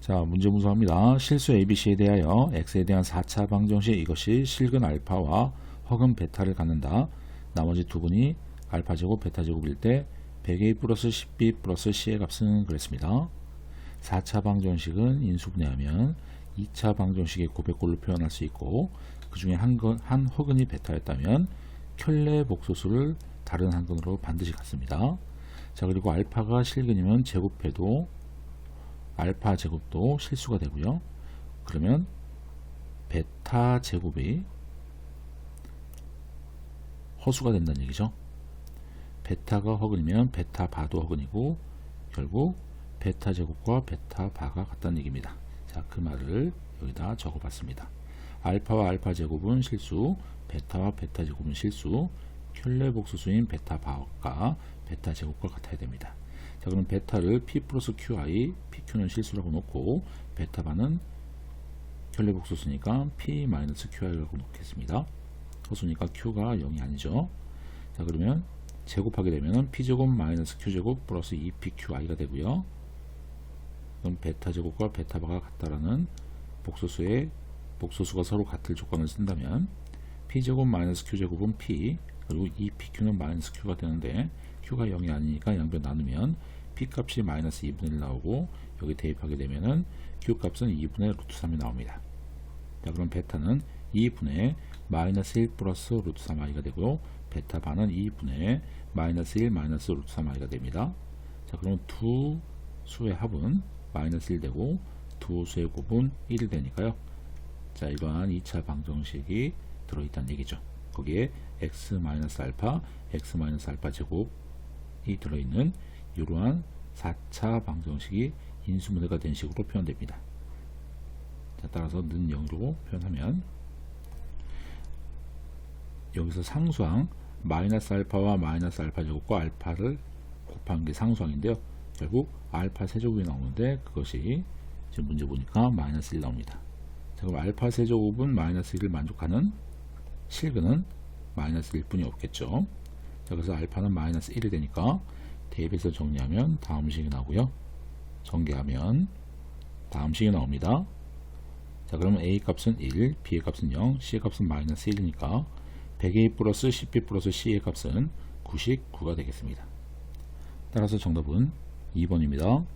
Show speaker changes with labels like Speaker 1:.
Speaker 1: 자, 문제 분석합니다. 실수 ABC에 대하여 x에 대한 4차 방정식 이것이 실근 알파와 허근 베타를 갖는다. 나머지 두 분이 알파 제곱 베타 제곱일 때 100a 플러스 10b 플러스 c의 값은 그랬습니다. 4차 방정식은 인수분해하면 2차 방정식의 고백골로 표현할 수 있고 그 중에 한, 건, 한 허근이 베타였다면 켤레 복소수를 다른 한 근으로 반드시 갖습니다. 자 그리고 알파가 실근이면 제곱해도 알파 제곱도 실수가 되고요. 그러면 베타 제곱이 허수가 된다는 얘기죠. 베타가 허근이면 베타 바도 허근이고 결국 베타 제곱과 베타 바가 같다는 얘기입니다. 자, 그 말을 여기다 적어 봤습니다. 알파와 알파 제곱은 실수, 베타와 베타 제곱은 실수, 켤레 복수수인 베타 바가 베타 제곱과 같아야 됩니다. 자, 그럼 베타를 p 플러스 qi, pq는 실수라고 놓고 베타 바는 켤레 복수수니까 p 마이너스 qi라고 놓겠습니다. 허수니까 q가 0이 아니죠. 자, 그러면 제곱하게 되면 p제곱 마이너스 q제곱 플러스 2pqi가 되고요. 그럼 베타 제곱과 베타 바가 같다라는 복소수의 복소수가 서로 같을 조건을 쓴다면 p제곱 마이너스 q제곱은 p 그리고 2pq는 마이너스 q가 되는데 q가 0이 아니니까 양변 나누면 p 값이 마이너스 2분의 1 나오고 여기 대입하게 되면은 q 값은 2분의 루트 3이 나옵니다. 자 그럼 베타는 2분의 마이너스 1 플러스 루트 3i가 되고 베타 반은 2분의 마이너스 1 마이너스 루트 3i가 됩니다. 자 그럼 두 수의 합은 마이너스 1 되고 두 수의 곱은 1이 되니까요. 자 이러한 2차 방정식이 들어있다는 얘기죠. 거기에 x 마이너스 알파, x 마이너스 알파 제곱이 들어있는 이러한 4차 방정식이 인수분해가 된 식으로 표현됩니다. 자, 따라서 는 0으로 표현하면 여기서 상수항 마이너스 알파와 마이너스 알파 제곱과 알파를 곱한 게 상수항인데요. 결국 알파 세제곱이 나오는데 그것이 지금 문제 보니까 마이너스 1 나옵니다. 자, 그럼 알파 세제곱은 마이너스 1을 만족하는 실근은 마이너스 1뿐이 없겠죠. 자, 그래서 알파는 마이너스 1이 되니까 대입해서 정리하면 다음 식이 나오고요. 전개하면 다음 식이 나옵니다. 자, 그러면 A 값은 1, B의 값은 0, C의 값은 마이너스 1이니까 100A 플러스 10B 플러스 C의 값은 99가 되겠습니다. 따라서 정답은 2번입니다.